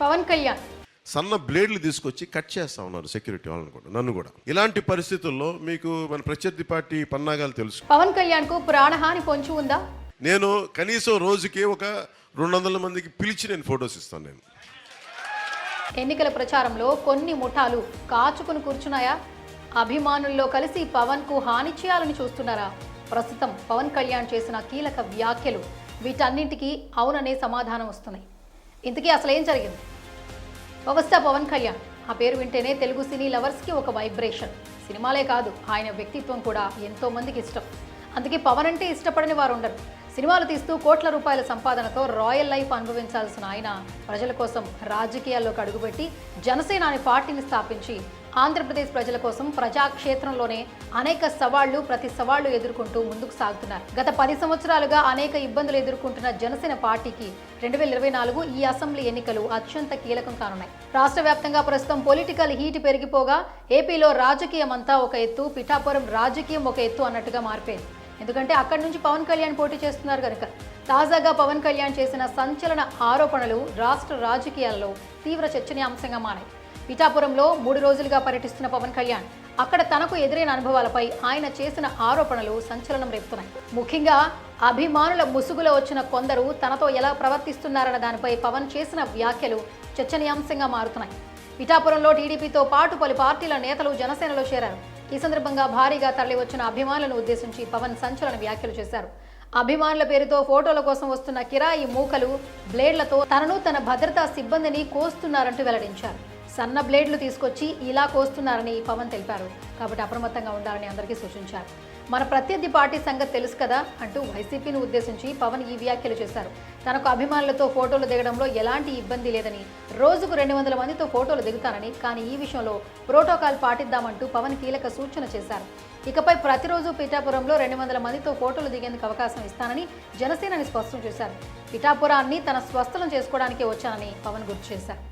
పవన్ కళ్యాణ్. సన్న బ్లేడ్లు తీసుకొచ్చి కట్ చేస్తా ఉన్నారు సెక్యూరిటీ వాళ్ళని కూడా నన్ను కూడా. ఇలాంటి పరిస్థితుల్లో మీకు మన ప్రత్యర్థి పార్టీ పన్నాగాలు తెలుసు. పవన్ కళ్యాణ్కు ప్రాణహాని పొంచి ఉందా? నేను కనీసం రోజుకి ఒక రెండు వందల మందికి పిలిచి నేను ఫొటోస్ ఇస్తాను నేను. ఎన్నికల ప్రచారంలో కొన్ని ముఠాలు కాచుకుని కూర్చున్నాయా? అభిమానుల్లో కలిసి పవన్కు హాని చేయాలని చూస్తున్నారా? ప్రస్తుతం పవన్ కళ్యాణ్ చేసిన కీలక వ్యాఖ్యలు వీటన్నింటికీ అవుననే సమాధానం వస్తున్నాయి. ఇంతకీ అసలు ఏం జరిగింది? పవర్ పవన్ కళ్యాణ్. ఆ పేరు వింటేనే తెలుగు సినీ లవర్స్కి ఒక వైబ్రేషన్. సినిమాలే కాదు ఆయన వ్యక్తిత్వం కూడా ఎంతో మందికి ఇష్టం. అందుకే పవన్ అంటే ఇష్టపడని వారు ఉండరు సినిమాలు తీస్తూ కోట్ల రూపాయల సంపాదనతో రాయల్ లైఫ్ అనుభవించాల్సిన ఆయన ప్రజల కోసం రాజకీయాల్లోకి అడుగుపెట్టి జనసేన అనే పార్టీని స్థాపించి ఆంధ్రప్రదేశ్ ప్రజల కోసం ప్రజాక్షేత్రంలోనే అనేక సవాళ్ళు ప్రతి సవాళ్ళు ఎదుర్కొంటూ ముందుకు సాగుతున్నారు. గత పది సంవత్సరాలుగా అనేక ఇబ్బందులు ఎదుర్కొంటున్న జనసేన పార్టీకి రెండు వేల ఇరవై నాలుగు ఈ అసెంబ్లీ ఎన్నికలు అత్యంత కీలకం కానున్నాయి. రాష్ట్ర వ్యాప్తంగా ప్రస్తుతం పొలిటికల్ హీట్ పెరిగిపోగా ఏపీలో రాజకీయం అంతా ఒక ఎత్తు పిఠాపురం రాజకీయం ఒక ఎత్తు అన్నట్టుగా మారిపోయింది. ఎందుకంటే అక్కడి నుంచి పవన్ కళ్యాణ్ పోటీ చేస్తున్నారు కనుక తాజాగా పవన్ కళ్యాణ్ చేసిన సంచలన ఆరోపణలు రాష్ట్ర రాజకీయాల్లో తీవ్ర చర్చనీయాంశంగా మారాయి. పిఠాపురంలో మూడు రోజులుగా పర్యటిస్తున్న పవన్ కళ్యాణ్ అక్కడ తనకు ఎదురైన అనుభవాలపై ఆయన చేసిన ఆరోపణలు సంచలనం రేపుతున్నాయి. ముఖ్యంగా అభిమానుల ముసుగులో వచ్చిన కొందరు తనతో ఎలా ప్రవర్తిస్తున్నారన్న దానిపై పవన్ చేసిన వ్యాఖ్యలు చర్చనీయాంశంగా మారుతున్నాయి. పిఠాపురంలో టీడీపీతో పాటు పలు పార్టీల నేతలు జనసేనలో చేరారు. ఈ సందర్భంగా భారీగా తరలివచ్చిన అభిమానులను ఉద్దేశించి పవన్ సంచలన వ్యాఖ్యలు చేశారు. అభిమానుల పేరుతో ఫోటోల కోసం వస్తున్న కిరాయి మూకలు బ్లేడ్లతో తనను తన భద్రతా సిబ్బందిని కోస్తున్నారంటూ వెల్లడించారు. సన్న బ్లేడ్లు తీసుకొచ్చి ఇలా కోస్తున్నారని పవన్ తెలిపారు. కాబట్టి అప్రమత్తంగా ఉండాలని అందరికీ సూచించారు. మన ప్రత్యర్థి పార్టీ సంగతి తెలుసు కదా అంటూ వైసీపీని ఉద్దేశించి పవన్ ఈ వ్యాఖ్యలు చేశారు. తనకు అభిమానులతో ఫోటోలు దిగడంలో ఎలాంటి ఇబ్బంది లేదని రోజుకు రెండు వందల మందితో ఫోటోలు దిగుతానని కానీ ఈ విషయంలో ప్రోటోకాల్ పాటిద్దామంటూ పవన్ కీలక సూచన చేశారు. ఇకపై ప్రతిరోజు పిఠాపురంలో రెండు వందల మందితో ఫోటోలు దిగేందుకు అవకాశం ఇస్తానని జనసేనని స్పష్టం చేశారు. పిఠాపురాన్ని తన స్వస్థలం చేసుకోవడానికే వచ్చానని పవన్ గుర్తు చేశారు.